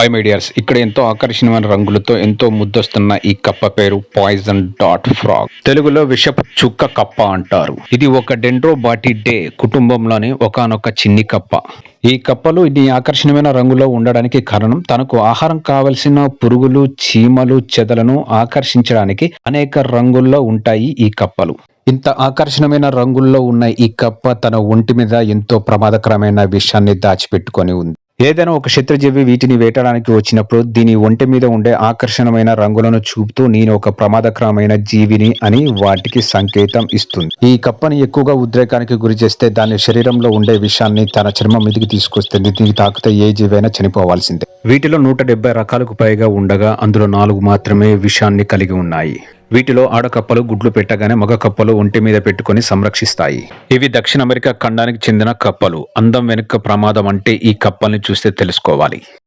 Hi మీడియర్స్ ఇక్కడ ఎంతో ఆకర్షణీయమైన రంగులతో ఎంతో ముద్దొస్తున్న ఈ కప్ప పేరు పాయిజన్ డాట్ ఫ్రాగ్ తెలుగులో విషపు చుక్క కప్ప అంటారు. ఇది ఒక డెండ్రోబాటిడే కుటుంబంలోని ఒకనొక చిన్ని కప్ప. ఈ కప్పలు ఇన్ని ఆకర్షణీయమైన రంగులో ఉండడానికి కారణం తనకు ఆహారం కావలసిన పురుగులు చీమలు చెదలను ఆకర్షించడానికి అనేక రంగుల్లో ఉంటాయి ఈ కప్పలు. ఇంత ఆకర్షణమైన రంగుల్లో ఉన్న ఈ కప్ప తన ఒంటి మీద ఎంతో ప్రమాదకరమైన విషయాన్ని దాచిపెట్టుకొని ఉంది. ఏదైనా ఒక శత్రుజీవి వీటిని వేటడానికి వచ్చినప్పుడు దీని ఒంటి మీద ఉండే ఆకర్షణమైన రంగులను చూపుతూ నేను ఒక ప్రమాదకరమైన జీవిని అని వాటికి సంకేతం ఇస్తుంది. ఈ కప్పని ఎక్కువగా ఉద్రేకానికి గురి చేస్తే దాని శరీరంలో ఉండే విషయాన్ని తన చర్మం మీదకి తీసుకొస్తుంది. దీనికి తాకితే ఏ జీవైనా చనిపోవాల్సిందే. వీటిలో నూట రకాలకు పైగా ఉండగా అందులో నాలుగు మాత్రమే విషాన్ని కలిగి ఉన్నాయి. వీటిలో ఆడకప్పలు గుడ్లు పెట్టగానే మగ కప్పలు ఒంటి మీద పెట్టుకొని సంరక్షిస్తాయి. ఇవి దక్షిణ అమెరికా ఖండానికి చెందిన కప్పలు. అందం వెనుక ప్రమాదం అంటే ఈ కప్పల్ని చూస్తే తెలుసుకోవాలి.